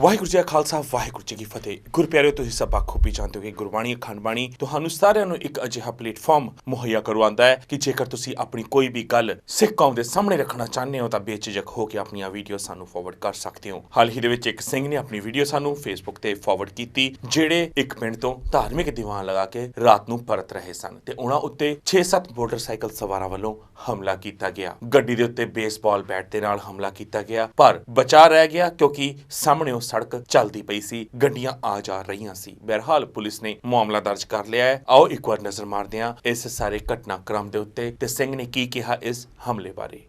ਵਾਹਿਗੁਰੂ ਜੀ ਕਾ ਖਾਲਸਾ, ਵਾਹਿਗੁਰੂ ਜੀ ਕੀ ਫਤਿਹ। ਗੁਰਪਿਆਰਿਓ ਤੁਸੀਂ ਸਭ ਬਖੂਬੀ ਜਾਣਦੇ ਹੋ ਕਿ ਗੁਰਬਾਣੀ ਅਖੰਡ ਬਾਣੀ ਤੁਹਾਨੂੰ ਸਾਰਿਆਂ ਨੂੰ ਇੱਕ ਅਜਿਹਾ ਪਲੇਟਫਾਰਮ ਮੁਹੱਈਆ ਕਰਵਾਉਂਦਾ ਹੈ ਕਿ ਜੇਕਰ ਤੁਸੀਂ ਆਪਣੀ ਕੋਈ ਵੀ ਗੱਲ ਸਿੱਖ ਕੌਮ ਦੇ ਸਾਹਮਣੇ ਰੱਖਣਾ ਚਾਹੁੰਦੇ ਹੋ, ਤਾਂ ਬੇਝਿਜਕ ਹੋ ਕੇ ਆਪਣੀਆਂ ਵੀਡੀਓ ਸਾਨੂੰ ਫਾਰਵਰਡ ਕਰ ਸਕਦੇ ਹੋ। ਹਾਲ ਹੀ ਦੇ ਵਿੱਚ ਇੱਕ ਸਿੰਘ ਨੇ ਆਪਣੀ ਵੀਡੀਓ ਸਾਨੂੰ ਫੇਸਬੁੱਕ ਤੇ ਫਾਰਵਰਡ ਕੀਤੀ, ਜਿਹੜੇ ਇੱਕ ਪਿੰਡ ਤੋਂ ਧਾਰਮਿਕ ਦੀਵਾਨ ਲਗਾ ਕੇ ਰਾਤ ਨੂੰ ਪਰਤ ਰਹੇ ਸਨ ਤੇ ਉਹਨਾਂ ਉੱਤੇ 6-7 ਮੋਟਰਸਾਈਕਲ ਸਵਾਰਾਂ ਵੱਲੋਂ ਹਮਲਾ ਕੀਤਾ ਗਿਆ। ਗੱਡੀ ਦੇ ਉੱਤੇ ਬੇਸਬਾਲ ਬੈਟ ਦੇ ਨਾਲ ਹਮਲਾ ਕੀਤਾ ਗਿਆ, ਪਰ ਬਚਾ ਰਹਿ ਗਿਆ ਕਿਉਂਕਿ ਸਾਹਮਣੇ ਸੜਕ ਚੱਲਦੀ ਪਈ ਸੀ, ਗੱਡੀਆਂ ਆ ਜਾ ਰਹੀਆਂ ਸੀ। ਬਹਰਹਾਲ ਪੁਲਿਸ ਨੇ ਮਾਮਲਾ ਦਰਜ ਕਰ ਲਿਆ ਹੈ। ਆਓ ਇੱਕ ਵਾਰ ਨਜ਼ਰ ਮਾਰਦੇ ਹਾਂ ਇਸ ਸਾਰੇ ਘਟਨਾਕ੍ਰਮ ਦੇ ਉੱਤੇ ਤੇ ਸਿੰਘ ਨੇ ਕੀ ਕਿਹਾ ਇਸ ਹਮਲੇ ਬਾਰੇ?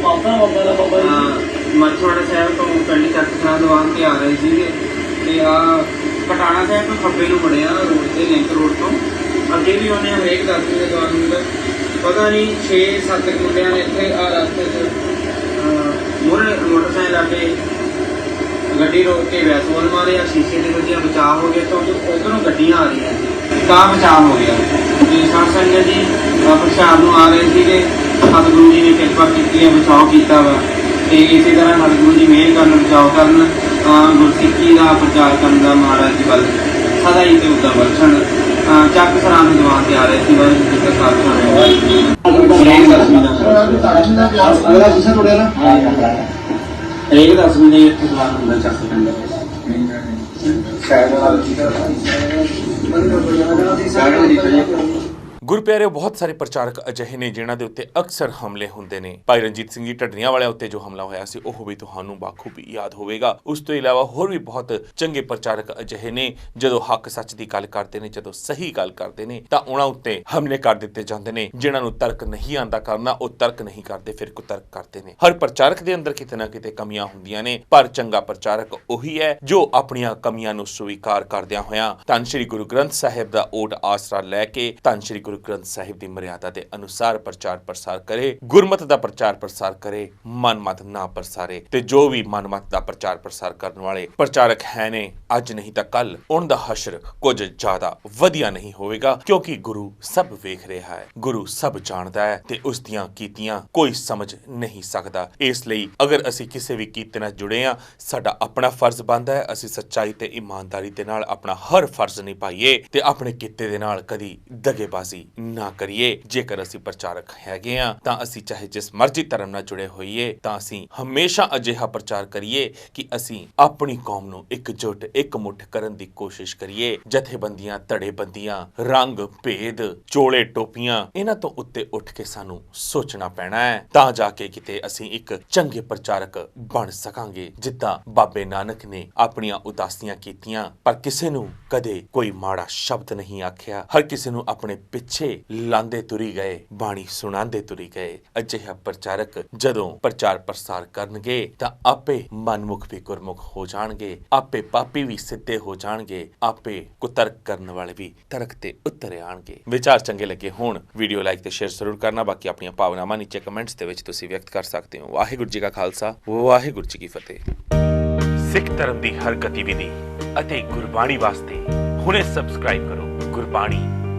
ਮੱਛਵਾੜਾ ਸਾਹਿਬ ਤੋਂ ਪਿੰਡ ਚੱਕਰਾਂ ਦੁਆਨ ਤੇ ਆ ਰਹੇ ਸੀਗੇ ਤੇ ਆ ਪਟਾਣਾ ਸਾਹਿਬ ਤੋਂ ਖੱਬੇ ਨੂੰ ਮੁੜਿਆ ਰੋਡ ਤੇ ਲਿੰਕ ਰੋਡ ਤੋਂ। ਅੱਗੇ ਵੀ ਉਹਨੇ ਹਰੇਕ ਦਸਵੀਂ ਦੇ ਦੁਆਨ ਨੂੰ ਪਤਾ ਨਹੀਂ 6-7 ਮੁੰਡਿਆਂ ਨੇ ਇੱਥੇ ਆ ਰਸਤੇ 'ਚ ਮੋਟਰਸਾਈਕਲ ਆ ਕੇ ਗੱਡੀ ਰੋਕ ਕੇ ਵੈਸੋਲ ਮਾਰਿਆ ਸ਼ੀਸ਼ੇ ਦੇ ਵੱਜਿਆ ਬਚਾਅ ਹੋ ਗਿਆ ਕਿਉਂਕਿ ਉਧਰੋਂ ਗੱਡੀਆਂ ਆ ਰਹੀਆਂ ਸੀ। ਤਾਂ ਬਚਾਅ ਹੋ ਗਿਆ। ਤੇ ਸਾਧ ਸੰਗਤ ਜੀ ਪ੍ਰਸ਼ਾਦ ਨੂੰ ਆ ਰਹੇ ਸੀਗੇ। ਸਤਿਗੁਰੂ ਜੀ ਨੇ ਕਿਰਪਾ ਕੀਤੀ ਹੈ ਬਚਾਅ ਕੀਤਾ ਵਾ। ਤੇ ਇਸੇ ਤਰ੍ਹਾਂ ਸਤਿਗੁਰੂ ਜੀ ਮਿਹਰ ਕਰਨ ਬਚਾਅ ਕਰਨ ਗੁਰਸਿੱਖੀ ਦਾ ਪ੍ਰਚਾਰ ਕਰਨ ਦਾ ਮਹਾਰਾਜ ਜੀ ਵੱਲ ਸਦਾ ਹੀ ਤੇ ਉਦਾਂ ਬਖਸ਼ਣ ਚੱਕ ਸਰਾਂ ਦੇ ਦੀਵਾਨ ਤੇ ਆ ਰਹੇ ਸੀ ਵਾਹਿਗੁਰੂ ਜੀ ਕਾ ਖਾਲਸਾ ਵਾਹਿਗੁਰੂ ਜੀ ਕੀ ਫਤਿਹ। ਉਹਦਾ ਸ਼ੀਸ਼ਾ ਟੁੱਟਿਆ ਨਾ ਹਰੇਕ ਦਸਵੀਂ ਦੇ ਇੱਥੇ ਦੀਵਾਨ ਹੁੰਦਾ ਚੱਕ ਪਿੰਡ ਗੁਰਪਿਆਰੇ, ਬਹੁਤ ਸਾਰੇ ਪ੍ਰਚਾਰਕ ਅਜਿਹੇ ਨੇ ਜਿਨ੍ਹਾਂ ਦੇ ਉੱਤੇ ਅਕਸਰ ਹਮਲੇ ਹੁੰਦੇ ਨੇ। ਭਾਈ ਰਣਜੀਤ ਸਿੰਘ ਜੀ ਢੱਡਰੀਆਂ ਵਾਲਿਆਂ ਉੱਤੇ ਜੋ ਹਮਲਾ ਹੋਇਆ ਸੀ, ਉਹ ਵੀ ਤੁਹਾਨੂੰ ਬਾਖੂਬੀ ਯਾਦ ਹੋਵੇਗਾ। ਉਸ ਤੋਂ ਇਲਾਵਾ ਹੋਰ ਵੀ ਬਹੁਤ ਚੰਗੇ ਪ੍ਰਚਾਰਕ ਅਜਿਹੇ ਨੇ, ਜਦੋਂ ਹੱਕ ਸੱਚ ਦੀ ਗੱਲ ਕਰਦੇ ਨੇ, ਜਦੋਂ ਸਹੀ ਗੱਲ ਕਰਦੇ ਨੇ, ਤਾਂ ਉਹਨਾਂ ਉੱਤੇ ਹਮਲੇ ਕਰ ਦਿੱਤੇ ਜਾਂਦੇ ਨੇ, ਜਿਨ੍ਹਾਂ ਨੂੰ ਤਰਕ ਨਹੀਂ ਆਂਦਾ ਕਰਨਾ, ਉਹ ਤਰਕ ਨਹੀਂ ਕਰਦੇ, ਫਿਰ ਕੁਤਰਕ ਕਰਦੇ ਨੇ। ਹਰ ਪ੍ਰਚਾਰਕ ਦੇ ਅੰਦਰ ਕਿਤੇ ਨਾ ਕਿਤੇ ਕਮੀਆਂ ਹੁੰਦੀਆਂ ਨੇ, ਪਰ ਚੰਗਾ ਪ੍ਰਚਾਰਕ ਉਹੀ ਹੈ ਜੋ ਆਪਣੀਆਂ ਕਮੀਆਂ ਨੂੰ ਸਵੀਕਾਰ ਕਰਦਿਆਂ ਹੋਇਆਂ ਧੰਨ ਸ਼੍ਰੀ ਗੁਰੂ ਗ੍ਰੰਥ ਸਾਹਿਬ ਦਾ ਓਟ ਆਸਰਾ ਲੈ ਕੇ ਧੰਨ ਸ਼੍ਰੀ ਗੁਰੂ ਗ੍ਰੰਥ ਸਾਹਿਬ ਦੀ ਮਰਿਆਦਾ ਦੇ ਅਨੁਸਾਰ ਪ੍ਰਚਾਰ ਪ੍ਰਸਾਰ ਕਰੇ, ਗੁਰਮਤ ਦਾ ਪ੍ਰਚਾਰ ਪ੍ਰਸਾਰ ਕਰੇ, ਮਨਮਤ ਨਾ ਪ੍ਰਸਾਰੇ ਤੇ ਜੋ ਵੀ ਮਨਮਤ ਦਾ ਪ੍ਰਚਾਰ ਪ੍ਰਸਾਰ ਕਰਨ ਵਾਲੇ ਪ੍ਰਚਾਰਕ ਹੈ ਨੇ, ਅੱਜ ਨਹੀਂ ਤਾਂ ਕੱਲ ਉਹਨਾਂ ਦਾ ਹਸ਼ਰ ਕੁਝ ਜ਼ਿਆਦਾ ਵਧੀਆ ਨਹੀਂ ਹੋਵੇਗਾ ਕਿਉਂਕਿ ਗੁਰੂ ਸਭ ਵੇਖ ਰਿਹਾ ਹੈ, ਗੁਰੂ ਸਭ ਜਾਣਦਾ ਹੈ ਤੇ ਉਸ ਦੀਆਂ ਕੀਤੀਆਂ ਕੋਈ ਸਮਝ ਨਹੀਂ ਸਕਦਾ। ਇਸ ਲਈ ਅਗਰ ਅਸੀਂ ਕਿਸੇ ਵੀ ਕੀਤੇ ਨਾਲ ਜੁੜੇ ਆ ਸਾਡਾ ਆਪਣਾ ਫਰਜ਼ ਬਣਦਾ ਹੈ, ਅਸੀਂ ਸੱਚਾਈ ਤੇ ਇਮਾਨਦਾਰੀ ਦੇ ਨਾਲ ਆਪਣਾ ਹਰ ਫਰਜ਼ ਨਿਭਾਈਏ ਤੇ ਆਪਣੇ ਕਿੱਤੇ ਦੇ ਨਾਲ ਕਦੀ ਦਗੇਬਾਜ਼ੀ ਨਾ ਕਰੀਏ। ਜੇਕਰ ਅਸੀਂ ਪ੍ਰਚਾਰਕ ਹੈਗੇ ਆ, ਤਾਂ ਅਸੀਂ ਚਾਹੇ ਜਿਸ ਮਰਜ਼ੀ ਧਰਮ ਨਾਲ ਜੁੜੇ ਹੋਈਏ, ਤਾਂ ਅਸੀਂ ਹਮੇਸ਼ਾ ਅਜਿਹਾ ਪ੍ਰਚਾਰ ਕਰੀਏ ਕਿ ਅਸੀਂ ਆਪਣੀ ਕੌਮ ਨੂੰ ਇਕਜੁੱਟ ਇੱਕ ਕਰਨ ਦੀ ਕੋਸ਼ਿਸ਼ ਕਰੀਏ। ਜਥੇਬੰਦੀਆਂ, ਧੜੇਬੰਦੀਆਂ, ਰੰਗ, ਭੇਦ, ਚੋਲੇ, ਟੋਪੀਆਂ, ਇਹਨਾਂ ਤੋਂ ਉੱਤੇ ਉੱਠ ਕੇ ਸਾਨੂੰ ਸੋਚਣਾ ਪੈਣਾ ਹੈ। ਤਾਂ ਜਾ ਕੇ ਕਿਤੇ ਅਸੀਂ ਇੱਕ ਚੰਗੇ ਪ੍ਰਚਾਰਕ ਬਣ ਸਕਾਂਗੇ, ਜਿੱਦਾਂ ਬਾਬੇ ਨਾਨਕ ਨੇ ਆਪਣੀਆਂ ਉਦਾਸੀਆਂ ਕੀਤੀਆਂ। ਪਰ ਕਿਸੇ ਨੂੰ ਕਦੇ ਕੋਈ ਮਾੜਾ ਸ਼ਬਦ ਨਹੀਂ ਆਖਿਆ। ਹਰ ਕਿਸੇ ਨੂੰ ਆਪਣੇ ਪਿੱਛੇ ਪਿੱਛੇ ਲਾਂਦੇ ਤੁਰੀ ਗਏ, ਬਾਣੀ ਸੁਣਾਉਂਦੇ ਤੁਰੀ ਗਏ। ਅਜਿਹਾ ਪ੍ਰਚਾਰਕ ਜਦੋਂ ਪ੍ਰਚਾਰ ਪ੍ਰਸਾਰ ਕਰਨਗੇ ਤਾਂ ਆਪੇ ਮਨਮੁਖ ਵੀ ਗੁਰਮੁਖ ਹੋ ਜਾਣਗੇ, ਆਪੇ ਪਾਪੀ ਵੀ ਸਿੱਧੇ ਹੋ ਜਾਣਗੇ, ਆਪੇ ਕੁਤਰਕ ਕਰਨ ਵਾਲੇ ਵੀ ਤਰਕ ਤੇ ਉਤਰ ਆਣਗੇ। ਵਿਚਾਰ ਚੰਗੇ ਲੱਗੇ ਹੋਣ, ਵੀਡੀਓ ਲਾਈਕ ਤੇ ਸ਼ੇਅਰ ਜ਼ਰੂਰ ਕਰਨਾ, ਬਾਕੀ ਆਪਣੀਆਂ ਭਾਵਨਾਵਾਂ ਨੀਚੇ ਕਮੈਂਟਸ ਦੇ ਵਿੱਚ ਤੁਸੀਂ ਵਿਅਕਤ ਕਰ ਸਕਦੇ ਹੋ। ਵਾਹਿਗੁਰੂ ਜੀ ਕਾ ਖਾਲਸਾ, ਵਾਹਿਗੁਰੂ ਜੀ ਕੀ ਫਤਿਹ। ਸਿੱਖ ਧਰਮ ਦੀ ਹਰ ਗਤੀਵਿਧੀ ਅਤੇ ਗੁਰਬਾਣੀ ਵਾਸਤੇ ਹੁਣੇ ਸਬਸਕ੍ਰਾਈਬ ਕਰੋ ਗੁਰਬਾਣੀ